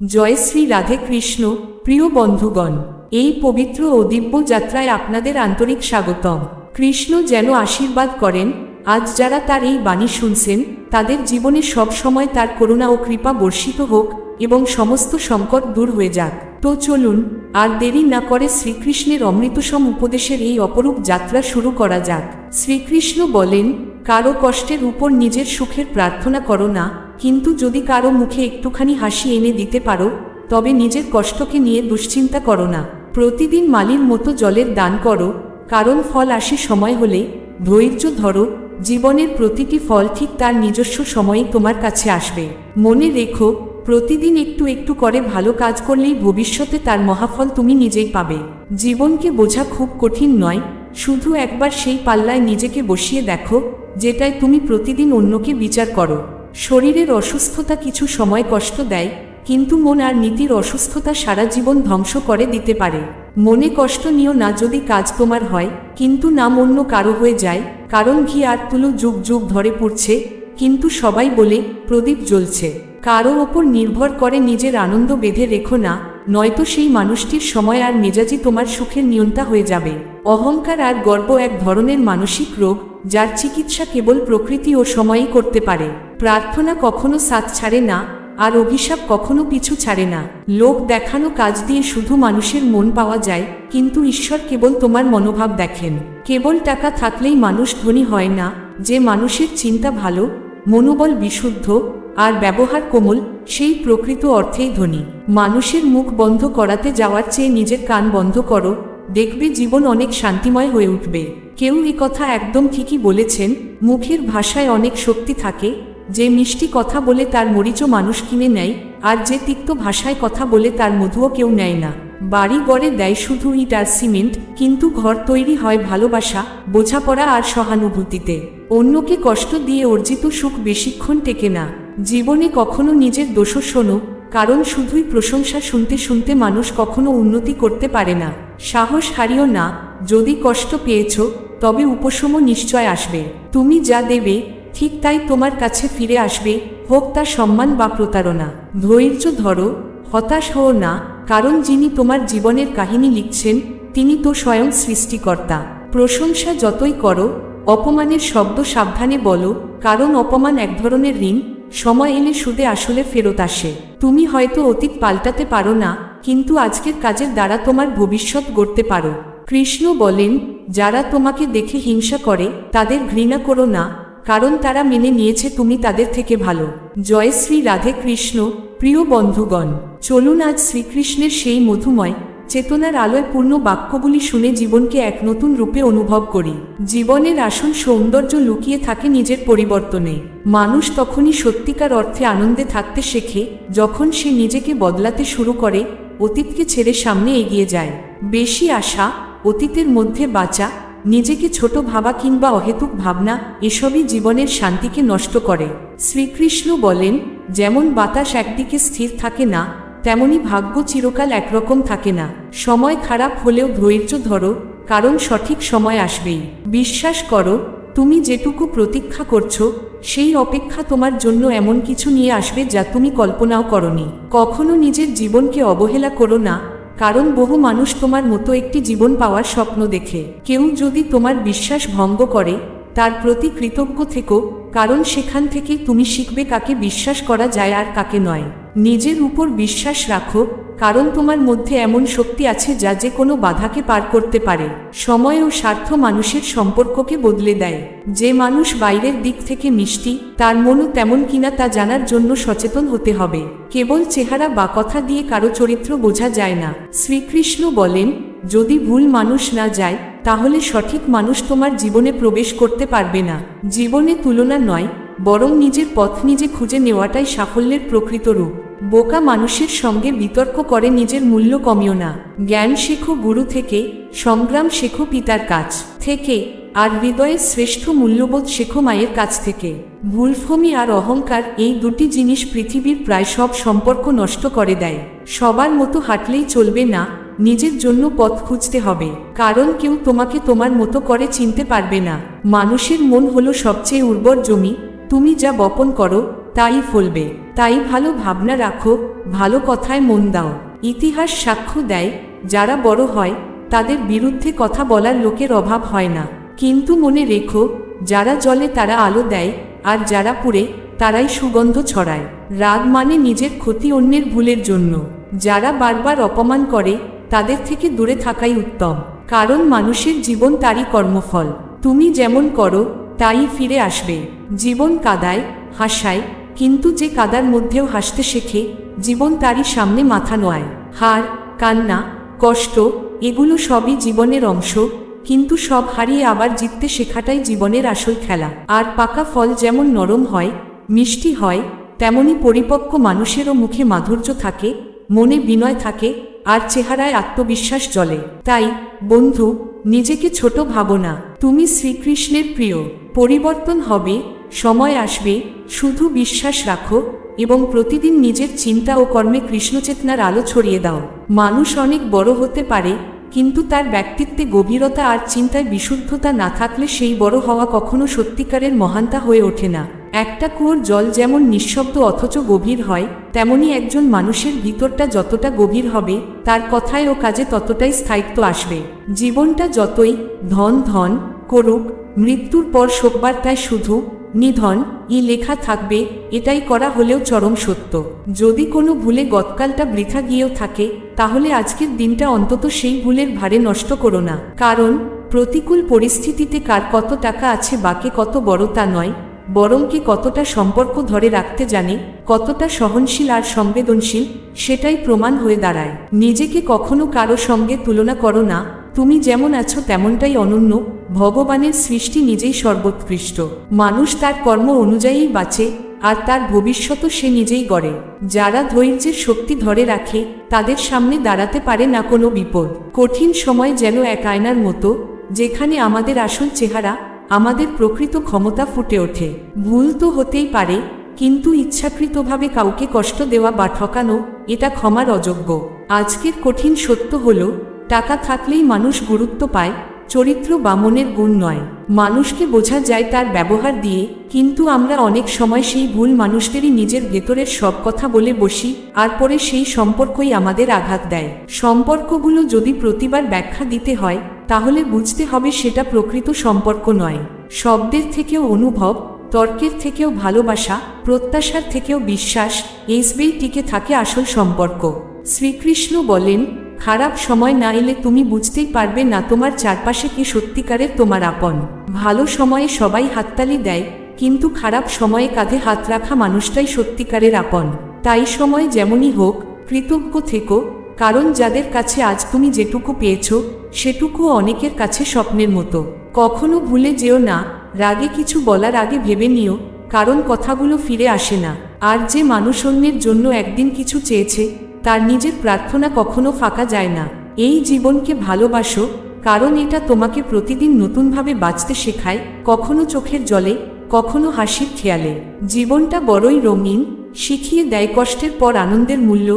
জয় শ্রী রাধে কৃষ্ণ, প্রিয় বন্ধুগণ, এই পবিত্র ও দিব্য যাত্রায় আপনাদের আন্তরিক স্বাগতম। কৃষ্ণ যেন আশীর্বাদ করেন, আজ যারা তার এই বাণী শুনছেন, তাদের জীবনে সব সময় তার করুণা ও কৃপা বর্ষিত হোক এবং সমস্ত সংকট দূর হয়ে যাক। তো চলুন, আর দেরি না করে শ্রীকৃষ্ণের অমৃতসম উপদেশের এই অপরূপ যাত্রা শুরু করা যাক। শ্রীকৃষ্ণ বলেন, কারও কষ্টের উপর নিজের সুখের প্রার্থনা করো না কিন্তু যদি কারও মুখে একটুখানি হাসি এনে দিতে পারো, তবে নিজের কষ্টকে নিয়ে দুশ্চিন্তা করো না। প্রতিদিন মালির মতো জলের দান করো, কারণ ফল আসে সময় হলে, ধৈর্য ধরো, জীবনের প্রতিটি ফল ঠিক তার নিজস্ব সময়ে তোমার কাছে আসবে। মনে রেখো, প্রতিদিন একটু একটু করে ভালো কাজ করলেই ভবিষ্যতে তার মহাফল তুমি নিজেই পাবে। জীবনকে বোঝা খুব কঠিন নয়, শুধু একবার সেই পাল্লায় নিজেকে বসিয়ে দেখো, যেটায় তুমি প্রতিদিন অন্যকে বিচার করো। শরীরের অসুস্থতা কিছু সময় কষ্ট দেয়, কিন্তু মন আর নীতির অসুস্থতা সারা জীবন ধ্বংস করে দিতে পারে। মনে কষ্ট নিও না যদি কাজ তোমার হয়, কিন্তু নাম অন্য কারও হয়ে যায়, কারণ ঘি আর তুলো যুগ যুগ ধরে পড়ছে, কিন্তু সবাই বলে, প্রদীপ জ্বলছে। কারও ওপর নির্ভর করে নিজের আনন্দ বেঁধে রেখো না নয়তো সেই মানুষটির সময় আর মেজাজি তোমার সুখের নিয়ন্তা হয়ে যাবে। অহংকার আর গর্ব এক ধরনের মানসিক রোগ, যার চিকিৎসা কেবল প্রকৃতি ও সময়ই করতে পারে। প্রার্থনা কখনো সাথ ছাড়ে না, আর অভিশাপ কখনো পিছু ছাড়ে না। লোক দেখানো কাজ দিয়ে শুধু মানুষের মন পাওয়া যায়, কিন্তু ঈশ্বর কেবল তোমার মনোভাব দেখেন। কেবল টাকা থাকলেই মানুষ ধনী হয় না, যে মানুষের চিন্তা ভালো, মনোবল বিশুদ্ধ আর ব্যবহার কোমল, সেই প্রকৃত অর্থেই ধনী। মানুষের মুখ বন্ধ করাতে যাওয়ার চেয়ে নিজের কান বন্ধ করো, দেখবে জীবন অনেক শান্তিময় হয়ে উঠবে। কেউ এ কথা একদম ঠিকই বলেছেন, মুখের ভাষায় অনেক শক্তি থাকে যে মিষ্টি কথা বলে তার মরিচও মানুষ কিনে নেয়, আর যে তিক্ত ভাষায় কথা বলে তার মধুও কেউ নেয় না। বাড়ি গড়ে দেয় শুধু ইট আর সিমেন্ট, কিন্তু ঘর তৈরি হয় ভালোবাসা, বোঝাপড়া আর সহানুভূতিতে। অন্যকে কষ্ট দিয়ে অর্জিত সুখ বেশিক্ষণ টেকে না। জীবনে কখনো নিজের দোষ শোনো, কারণ শুধুই প্রশংসা শুনতে শুনতে মানুষ কখনো উন্নতি করতে পারে না। সাহস হারিও না, যদি কষ্ট পেয়েছ, তবে উপশম নিশ্চয় আসবে। তুমি যা দেবে ঠিক তাই তোমার কাছে ফিরে আসবে, হোক তা সম্মান বা প্রতারণা। ধৈর্য ধরো, হতাশ হও না, কারণ যিনি তোমার জীবনের কাহিনী লিখছেন, তিনি তো স্বয়ং সৃষ্টিকর্তা। প্রশংসা যতই করো, অপমানের শব্দ সাবধানে বলো, কারণ অপমান এক ধরনের ঋণ, সময় এলে সুদে আসলে ফেরত আসে। তুমি হয়তো অতীত পাল্টাতে পারো না, কিন্তু আজকের কাজের দ্বারা তোমার ভবিষ্যৎ গড়তে পারো। কৃষ্ণ বলেন, যারা তোমাকে দেখে হিংসা করে, তাদের ঘৃণা করো না কারণ তারা মেনে নিয়েছে তুমি তাদের থেকে ভালো। জয় শ্রী রাধে কৃষ্ণ, প্রিয় বন্ধুগণ, চলুন আজ শ্রীকৃষ্ণের সেই মধুময়, চেতনার আলোয় পূর্ণ বাক্যগুলি শুনে জীবনকে এক নতুন রূপে অনুভব করি। জীবনের আসল সৌন্দর্য লুকিয়ে থাকে নিজের পরিবর্তনে। মানুষ তখনই সত্যিকার অর্থে আনন্দে থাকতে শেখে, যখন সে নিজেকে বদলাতে শুরু করে, অতীতকে ছেড়ে সামনে এগিয়ে যায়। বেশি আশা, অতীতের মধ্যে বাঁচা নিজেকে ছোট ভাবা কিংবা অহেতুক ভাবনা, এসবই জীবনের শান্তিকে নষ্ট করে। শ্রীকৃষ্ণ বলেন, যেমন বাতাস একদিকে স্থির থাকে না, তেমনি ভাগ্য চিরকাল একরকম থাকে না। সময় খারাপ হলেও ধৈর্য ধরো, কারণ সঠিক সময় আসবেই। বিশ্বাস করো, তুমি যেটুকু প্রতীক্ষা করছ, সেই অপেক্ষা তোমার জন্য এমন কিছু নিয়ে আসবে যা তুমি কল্পনাও করনি। কখনো নিজের জীবনকে অবহেলা করো না কারণ বহু মানুষ তোমার মতো একটি জীবন পাওয়ার স্বপ্ন দেখে। কেউ যদি তোমার বিশ্বাস ভঙ্গ করে, তার প্রতি কৃতজ্ঞ থেকো, কারণ সেখান থেকে তুমি শিখবে কাকে বিশ্বাস করা যায় আর কাকে নয়। নিজের উপর বিশ্বাস রাখো, কারণ তোমার মধ্যে এমন শক্তি আছে যা যে কোনো বাধাকে পার করতে পারে। সময় ও স্বার্থ মানুষের সম্পর্ককে বদলে দেয়। যে মানুষ বাইরের দিক থেকে মিষ্টি, তার মনও তেমন কিনা তা জানার জন্য সচেতন হতে হবে। কেবল চেহারা বা কথা দিয়ে কারও চরিত্র বোঝা যায় না। শ্রীকৃষ্ণ বলেন, যদি ভুল মানুষ না যায়, তাহলে সঠিক মানুষ তোমার জীবনে প্রবেশ করতে পারবে না। জীবনে তুলনা নয় বরং নিজের পথ নিজে খুঁজে নেওয়াটাই সাফল্যের প্রকৃত রূপ। বোকা মানুষের সঙ্গে বিতর্ক করে নিজের মূল্য কমিও না। জ্ঞান শেখো গুরু থেকে, সংগ্রাম শেখো পিতার কাছ থেকে, আর হৃদয়ের শ্রেষ্ঠ মূল্যবোধ শেখো মায়ের কাছ থেকে। ভুলফমি আর অহংকার এই দুটি জিনিস পৃথিবীর প্রায় সব সম্পর্ক নষ্ট করে দেয়। সবার মতো হাঁটলেই চলবে না, নিজের জন্য পথ খুঁজতে হবে। কারণ কেউ তোমাকে তোমার মতো করে চিনতে পারবে না। মানুষের মন হলো সবচেয়ে উর্বর জমি তুমি যা বপন করো, তাই ফলবে। তাই ভালো ভাবনা রাখো, ভালো কথায় মন দাও। ইতিহাস সাক্ষ্য দেয়, যারা বড় হয়, তাদের বিরুদ্ধে কথা বলার লোকের অভাব হয় না। কিন্তু মনে রেখো, যারা জলে তারা আলো দেয়, আর যারা পুড়ে, তারাই সুগন্ধ ছড়ায়। রাগ মানে নিজের ক্ষতি অন্যের ভুলের জন্য। যারা বারবার অপমান করে, তাদের থেকে দূরে থাকাই উত্তম। কারণ মানুষের জীবন তারই কর্মফল। তুমি যেমন করো তাই ফিরে আসবে। জীবন কাদায়, হাসায়, কিন্তু যে কাদার মধ্যেও হাসতে শেখে, জীবন তারই সামনে মাথা নোয়ায়। হার, কান্না, কষ্ট, এগুলো সবই জীবনের অংশ, কিন্তু সব হারিয়ে আবার জিততে শেখাটাই জীবনের আসল খেলা। আর পাকা ফল যেমন নরম হয়, মিষ্টি হয়, তেমনি পরিপক্ক মানুষেরও মুখে মাধুর্য থাকে, মনে বিনয় থাকে আর চেহারায় আত্মবিশ্বাস জ্বলে। তাই, বন্ধু, নিজেকে ছোট ভাবো না। তুমি শ্রীকৃষ্ণের প্রিয়। পরিবর্তন হবে, সময় আসবে, শুধু বিশ্বাস রাখো এবং প্রতিদিন নিজের চিন্তা ও কর্মে কৃষ্ণচেতনার আলো ছড়িয়ে দাও। মানুষ অনেক বড় হতে পারে, কিন্তু তার ব্যক্তিত্বে গভীরতা আর চিন্তায় বিশুদ্ধতা না থাকলে সেই বড় হওয়া কখনো সত্যিকারের মহানতা হয়ে ওঠে না। একটা কুয়োর জল যেমন নিঃশব্দ অথচ গভীর হয়, তেমনি একজন মানুষের ভিতরটা যতটা গভীর হবে, তার কথায় ও কাজে ততটাই স্থায়িত্ব আসবে। জীবনটা যতই ধন ধন করুক, মৃত্যুর পর শোকবার্তায় শুধু নিধন ই লেখা থাকবে, এটাই করা হলেও চরম সত্য। যদি কোনো ভুলে গতকালটা বৃথা গিয়েও থাকে, তাহলে আজকের দিনটা অন্তত সেই ভুলের ভারে নষ্ট করো না। কারণ, প্রতিকূল পরিস্থিতিতে কার কত টাকা আছে, বাকে কত বড় তা নয় বরং কে কতটা সম্পর্ক ধরে রাখতে জানে, কতটা সহনশীল আর সংবেদনশীল, সেটাই প্রমাণ হয়ে দাঁড়ায়। নিজেকে কখনো কারও সঙ্গে তুলনা করো না, তুমি যেমন আছো তেমনটাই অনন্য, ভগবানের সৃষ্টি নিজেই সর্বোৎকৃষ্ট। মানুষ তার কর্ম অনুযায়ী বাঁচে, আর তার ভবিষ্যৎ সে নিজেই গড়ে। যারা ধৈর্যের শক্তি ধরে রাখে, তাদের সামনে দাঁড়াতে পারে না কোনো বিপদ। কঠিন সময় যেন এক আয়নার মতো, যেখানে আমাদের আসল চেহারা আমাদের প্রকৃত ক্ষমতা ফুটে ওঠে। ভুল তো হতেই পারে, কিন্তু ইচ্ছাকৃতভাবে কাউকে কষ্ট দেওয়া বা ঠকানো, এটা ক্ষমার অযোগ্য। আজকের কঠিন সত্য হলো, টাকা থাকলেই মানুষ গুরুত্ব পায়, চরিত্র বা মনের গুণ নয়। মানুষকে বোঝা যায় তার ব্যবহার দিয়ে, কিন্তু আমরা অনেক সময় সেই ভুল মানুষদেরই নিজের ভেতরের সব কথা বলে বসি, আর পরে সেই সম্পর্কই আমাদের আঘাত দেয়। সম্পর্কগুলো যদি প্রতিবার ব্যাখ্যা দিতে হয় তাহলে বুঝতে হবে সেটা প্রকৃত সম্পর্ক নয়। শব্দের থেকেও অনুভব, তর্কের থেকেও ভালোবাসা, প্রত্যাশার থেকেও বিশ্বাস, এইসবেই টিকে থাকে আসল সম্পর্ক। শ্রীকৃষ্ণ বলেন, খারাপ সময় না এলে তুমি বুঝতেই পারবে না তোমার চারপাশে কি সত্যিকারের তোমার আপন। ভালো সময়ে সবাই হাততালি দেয়, কিন্তু খারাপ সময়ে কাঁধে হাত রাখা মানুষটাই সত্যিকারের আপন। তাই সময় যেমনই হোক, কৃতজ্ঞ থেকো কারণ যাদের কাছে আজ তুমি যেটুকু পেয়েছ সেটুকু অনেকের কাছে স্বপ্নের মতো। কখনো ভুলে যেও না, রাগে কিছু বলার আগে ভেবে নিও, কারণ কথাগুলো ফিরে আসে না। আর যে মানুষ অন্যের জন্য একদিন কিছু চেয়েছে, তার নিজের প্রার্থনা কখনো ফাঁকা যায় না। এই জীবনকে ভালোবাসো, কারণ এটা তোমাকে প্রতিদিন নতুনভাবে বাঁচতে শেখায়, কখনো চোখের জলে, কখনো হাসির খেয়ালে। জীবনটা বড়ই রঙিন, শিখিয়ে দেয় কষ্টের পর আনন্দের মূল্য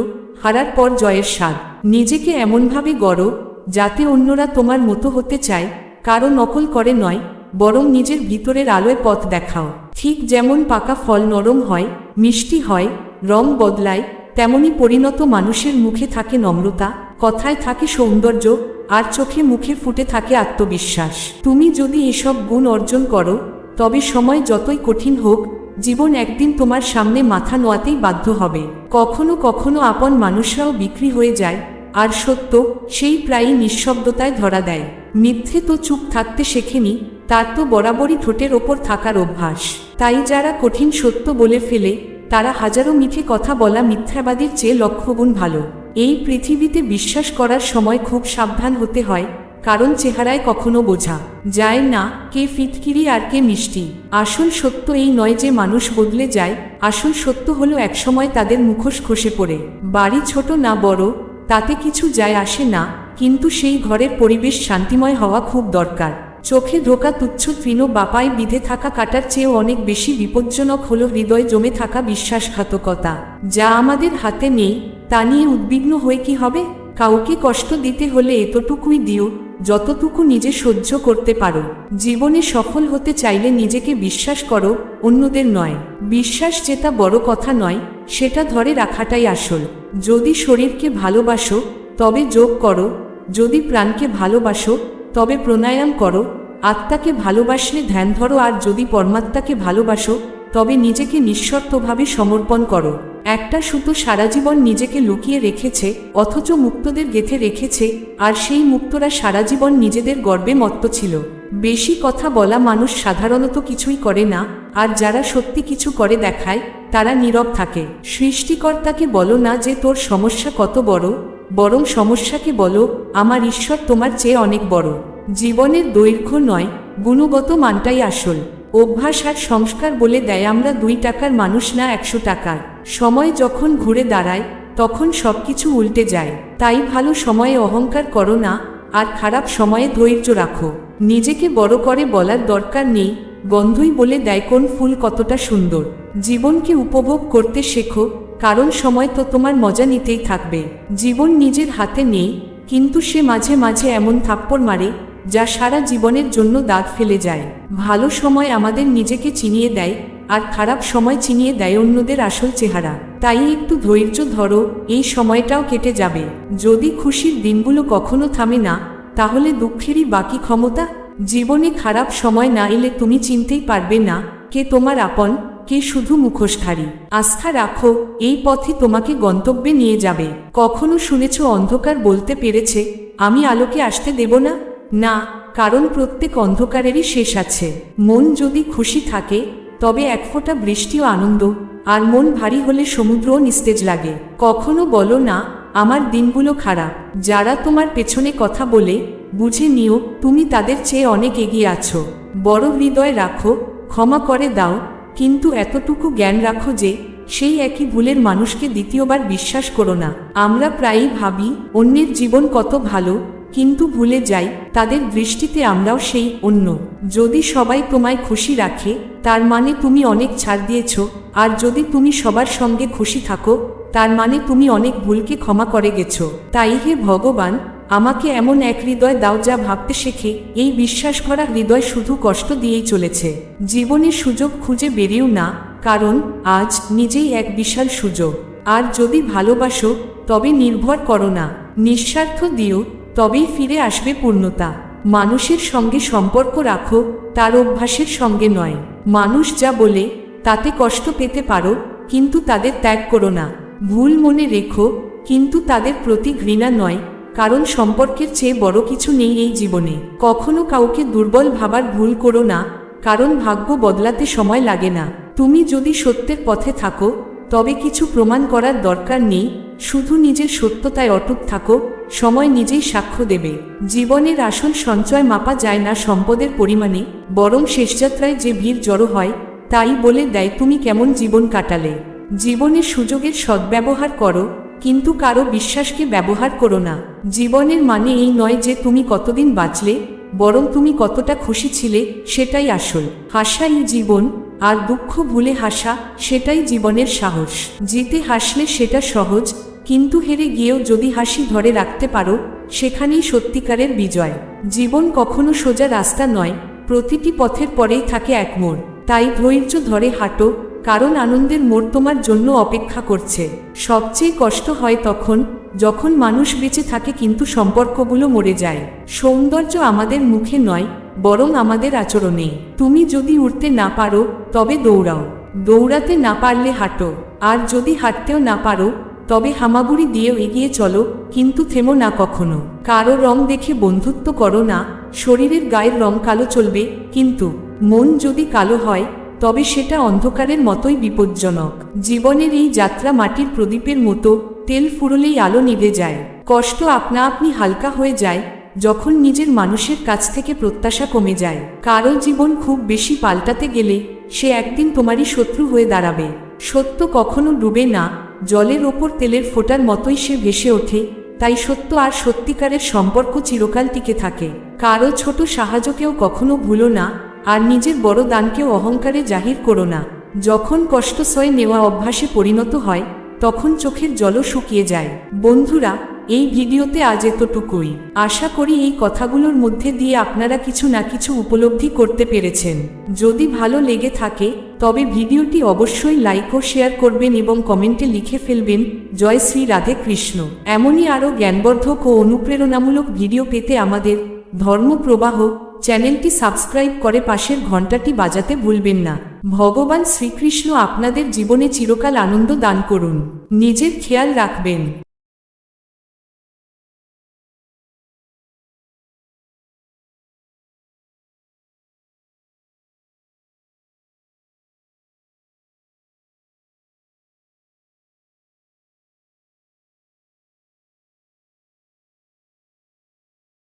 হারার পর জয়ের স্বাদ। নিজেকে এমনভাবে গড়ো, যাতে অন্যরা তোমার মতো হতে চায়, কারও নকল করে নয়, বরং নিজের ভিতরের আলোয় পথ দেখাও। ঠিক যেমন পাকা ফল নরম হয়, মিষ্টি হয়, রং বদলায়, তেমনি পরিণত মানুষের মুখে থাকে নম্রতা, কথায় থাকে সৌন্দর্য, আর চোখে মুখে ফুটে থাকে আত্মবিশ্বাস। তুমি যদি এসব গুণ অর্জন করো, তবে সময় যতই কঠিন হোক জীবন একদিন তোমার সামনে মাথা নোয়াতেই বাধ্য হবে। কখনো কখনো আপন মানুষরাও বিক্রি হয়ে যায়, আর সত্য, সেই প্রায়ই নিঃশব্দতায় ধরা দেয়। মিথ্যে তো চুপ থাকতে শেখেনি, তার তো বরাবরই ঠোঁটের ওপর থাকার অভ্যাস। তাই যারা কঠিন সত্য বলে ফেলে, তারা হাজারো মিঠে কথা বলা মিথ্যাবাদীর চেয়ে লক্ষগুণ ভালো। এই পৃথিবীতে বিশ্বাস করার সময় খুব সাবধান হতে হয় কারণ চেহারায় কখনো বোঝা যায় না কে ফিটকিরি আর কে মিষ্টি। আসল সত্য এই নয় যে মানুষ বদলে যায়, আসল সত্য হলো একসময় তাদের মুখোশ খসে পড়ে। বাড়ি ছোট না বড়, তাতে কিছু যায় আসে না, কিন্তু সেই ঘরের পরিবেশ শান্তিময় হওয়া খুব দরকার। চোখে ঢোকা তুচ্ছ তৃণ বাপায় বিধে থাকা কাটার চেয়েও অনেক বেশি বিপজ্জনক হলো হৃদয় জমে থাকা বিশ্বাসঘাতকতা। যা আমাদের হাতে নেই, তা নিয়ে উদ্বিগ্ন হয়ে কি হবে? কাউকে কষ্ট দিতে হলে এতটুকুই দিও, যতটুকু নিজে সহ্য করতে পারো। জীবনে সফল হতে চাইলে নিজেকে বিশ্বাস করো, অন্যদের নয়। বিশ্বাস যেটা বড় কথা নয়, সেটা ধরে রাখাটাই আসল। যদি শরীরকে ভালোবাসো, তবে যোগ করো। যদি প্রাণকে ভালোবাসো, তবে প্রাণায়াম করো। আত্মাকে ভালোবাসলে ধ্যান ধরো, আর যদি পরমাত্মাকে ভালোবাসো তবে নিজেকে নিঃশর্তভাবে সমর্পণ করো। একটা সুতো সারা জীবন নিজেকে লুকিয়ে রেখেছে, অথচ মুক্তদের গেথে রেখেছে, আর সেই মুক্তরা সারা জীবন নিজেদের গর্বে মত্ত ছিল। বেশি কথা বলা মানুষ সাধারণত কিছুই করে না, আর যারা সত্যি কিছু করে দেখায়, তারা নীরব থাকে। সৃষ্টিকর্তাকে বলো না যে তোর সমস্যা কত বড়, বরং সমস্যাকে বলো, আমার ঈশ্বর তোমার চেয়ে অনেক বড়। জীবনের দৈর্ঘ্য নয়, গুণগত মানটাই আসল। অভ্যাস আর সংস্কার বলে দেয়, আমরা দুই টাকার মানুষ না, একশো টাকার। সময় যখন ঘুরে দাঁড়ায়, তখন সবকিছু উল্টে যায়। তাই ভালো সময়ে অহংকার করো না, আর খারাপ সময়ে ধৈর্য রাখো। নিজেকে বড় করে বলার দরকার নেই, গন্ধই বলে দেয় কোন ফুল কতটা সুন্দর। জীবনকে উপভোগ করতে শেখো, কারণ সময় তো তোমার মজা নিতেই থাকবে। জীবন নিজের হাতে নেই, কিন্তু সে মাঝে মাঝে এমন থাপ্পড় মারে যা সারা জীবনের জন্য দাগ ফেলে যায়। ভালো সময় আমাদের নিজেকে চিনিয়ে দেয় আর খারাপ সময় চিনিয়ে দেয় অন্যদের আসল চেহারা। তাই একটু ধৈর্য ধরো, এই সময়টাও কেটে যাবে। যদি খুশির দিনগুলো কখনো থামে না, তাহলে দুঃখেরই বাকি ক্ষমতা? জীবনে খারাপ সময় না এলে তুমি চিনতেই পারবে না, কে তোমার আপন, কে শুধু মুখোশধারী। আস্থা রাখো, এই পথে তোমাকে গন্তব্যে নিয়ে যাবে। কখনো শুনেছ অন্ধকার বলতে পেরেছে, আমি আলোকে আসতে দেব না? না, কারণ প্রত্যেক অন্ধকারেরই শেষ আছে। মন যদি খুশি থাকে, তবে এক ফোঁটা বৃষ্টিও আনন্দ, আর মন ভারী হলে সমুদ্রও নিস্তেজ লাগে। কখনো বলো না, আমার দিনগুলো খারাপ। যারা তোমার পেছনে কথা বলে, বুঝে নিও, তুমি তাদের চেয়ে অনেক এগিয়ে আছো। বড় হৃদয় রাখো, ক্ষমা করে দাও, কিন্তু এতটুকু জ্ঞান রাখো যে, সেই একই ভুলের মানুষকে দ্বিতীয়বার বিশ্বাস করো না। আমরা প্রায়ই ভাবি, অন্যের জীবন কত ভালো কিন্তু ভুলে যাই, তাদের দৃষ্টিতে আমরাও সেই অন্য। যদি সবাই তোমায় খুশি রাখে, তার মানে তুমি অনেক ছাড় দিয়েছ, আর যদি তুমি সবার সঙ্গে খুশি থাকো, তার মানে তুমি অনেক ভুলকে ক্ষমা করে গেছ। তাই হে ভগবান, আমাকে এমন এক হৃদয় দাও যা ভাবতে শেখে, এই বিশ্বাস করা হৃদয় শুধু কষ্ট দিয়েই চলেছে। জীবনে সুযোগ খুঁজে বেরিয়েও না, কারণ আজ নিজেই এক বিশাল সুযোগ। আর যদি ভালোবাসো, তবে নির্ভর করো না। নিঃস্বার্থ দিও তবেই ফিরে আসবে পূর্ণতা। মানুষের সঙ্গে সম্পর্ক রাখো, তার অভ্যাসের সঙ্গে নয়। মানুষ যা বলে, তাতে কষ্ট পেতে পারো, কিন্তু তাদের ত্যাগ করো না। ভুল মনে রেখো, কিন্তু তাদের প্রতি ঘৃণা নয়, কারণ সম্পর্কের চেয়ে বড় কিছু নেই এই জীবনে। কখনো কাউকে দুর্বল ভাবার ভুল করো না, কারণ ভাগ্য বদলাতে সময় লাগে না। তুমি যদি সত্যের পথে থাকো তবে কিছু প্রমাণ করার দরকার নেই, শুধু নিজের সত্যতায় অটুট থাকো, সময় নিজেই সাক্ষ্য দেবে। জীবনের আসল সঞ্চয় মাপা যায় না সম্পদের পরিমাণে, বরং শেষযাত্রায় যে ভিড় জড়ো হয়, তাই বলে দেয় তুমি কেমন জীবন কাটালে। জীবনের সুযোগের সদ্ব্যবহার করো, কিন্তু কারও বিশ্বাসকে ব্যবহার করো না। জীবনের মানে এই নয় যে তুমি কতদিন বাঁচলে বরং তুমি কতটা খুশি ছিলে সেটাই আসল। হাসাই জীবন, আর দুঃখ ভুলে হাসা, সেটাই জীবনের সাহস। জিতে হাসলে সেটা সহজ, কিন্তু হেরে গিয়েও যদি হাসি ধরে রাখতে পারো, সেখানেই সত্যিকারের বিজয়। জীবন কখনো সোজা রাস্তা নয়, প্রতিটি পথের পরেই থাকে এক মোড়। তাই ধৈর্য ধরে হাঁটো কারণ আনন্দের মোড় তোমার জন্য অপেক্ষা করছে। সবচেয়ে কষ্ট হয় তখন, যখন মানুষ বেঁচে থাকে কিন্তু সম্পর্কগুলো মরে যায়। সৌন্দর্য আমাদের মুখে নয়, বরং আমাদের আচরণে। তুমি যদি উঠতে না পারো, তবে দৌড়াও। দৌড়াতে না পারলে হাঁটো। আর যদি হাঁটতেও না পারো, তবে হামাগুড়ি দিয়েও এগিয়ে চলো, কিন্তু থেমো না কখনো। কারও রং দেখে বন্ধুত্ব করো না, শরীরের গায়ের রং কালো চলবে, কিন্তু মন যদি কালো হয় তবে সেটা অন্ধকারের মতোই বিপজ্জনক। জীবনের এই যাত্রা মাটির প্রদীপের মতো, তেল ফুরলেই আলো নিভে যায়। কষ্ট আপনা আপনি হালকা হয়ে যায়, যখন নিজের মানুষের কাছ থেকে প্রত্যাশা কমে যায়। কারও জীবন খুব বেশি পাল্টাতে গেলে, সে একদিন তোমারই শত্রু হয়ে দাঁড়াবে। সত্য কখনো ডুবে না, জলের ওপর তেলের ফোটার মতোই সে ভেসে ওঠে, তাই সত্য আর সত্যিকারের সম্পর্ক চিরকাল টিকে থাকে। কারও ছোট সাহায্যকেও কখনো ভুলো না আর নিজের বড় দানকেও অহংকারে জাহির করো না। যখন কষ্ট সয়ে নেওয়া অভ্যাসে পরিণত হয়, তখন চোখের জলও শুকিয়ে যায়। বন্ধুরা, এই ভিডিওতে আজ এতটুকুই। আশা করি এই কথাগুলোর মধ্যে দিয়ে আপনারা কিছু না কিছু উপলব্ধি করতে পেরেছেন। যদি ভালো লেগে থাকে, তবে ভিডিওটি অবশ্যই লাইক ও শেয়ার করবেন এবং কমেন্টে লিখে ফেলবেন, জয় শ্রী রাধে কৃষ্ণ। এমনই আরও জ্ঞানবর্ধক ও অনুপ্রেরণামূলক ভিডিও পেতে আমাদের ধর্মপ্রবাহ চ্যানেলটি সাবস্ক্রাইব করে পাশের ঘন্টাটি বাজাতে ভুলবেন না। ভগবান শ্রীকৃষ্ণ আপনাদের জীবনে চিরকাল আনন্দ দান করুন। নিজের খেয়াল রাখবেন।